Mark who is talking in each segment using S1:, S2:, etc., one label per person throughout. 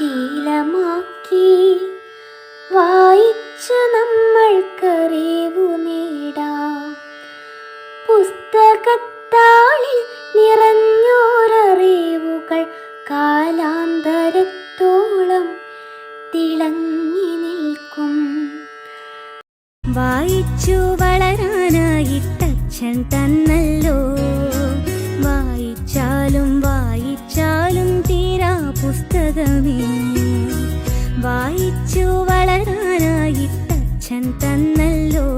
S1: ശീലമാക്കി. വായിച്ച് നമ്മൾക്കറിവു നേടാം. പുസ്തകത്താളിൽ നിറഞ്ഞോരറിവുകൾ കാലാന്തരത്തോളം തിളങ്ങി നിൽക്കും. വായിച്ചു വളരാനായി തച്ചൻ തന്നല്ലോ. വായിച്ചാലും വായിച്ചാലും തീരാ പുസ്തകമേ. തന്നല്ലോ.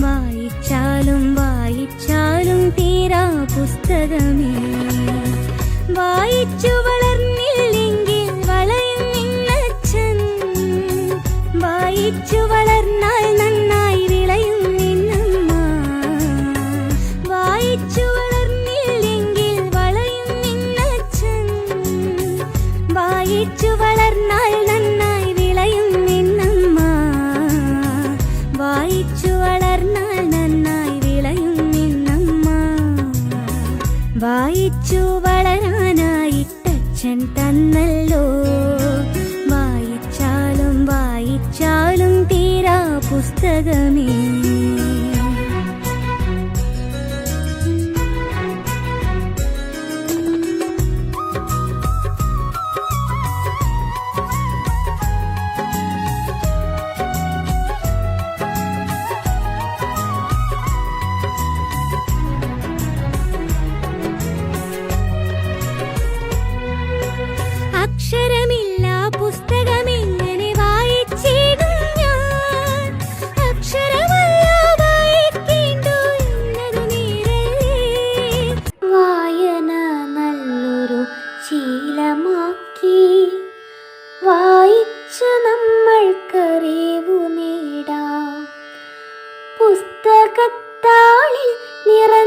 S1: വായിച്ചാലും വായിച്ചാലും തീരാ പുസ്തകമേ. വായിച്ചു വളർന്നില്ലെങ്കിൽ വളയും നിന്നച്ഛൻ. വായിച്ചു വളർന്നാൽ നന്നായി വിളയും നിന്നമ്മ. വായിച്ചു വളർന്നില്ലെങ്കിൽ വളയും നിന്നച്ഛൻ. വായിച്ചു വളർന്നാൽ വായിച്ചു വളരാനായിട്ടച്ഛൻ തന്നല്ലോ. വായിച്ചാലും വായിച്ചാലും തീരാ പുസ്തകമേ. അക്ഷരമില്ല പുസ്തകമെങ്ങനെ വായിച്ചിടും ഞാൻ. അക്ഷരമല്ല വായിക്കേണ്ടു എന്നതു നേരല്ലേ വായന നല്ലൊരു ശീലമാക്കി. വായിച്ച് നമ്മൾക്കറിവു നേടാം. പുസ്തകത്താളിൽ നിറഞ്ഞോരറിവുകൾ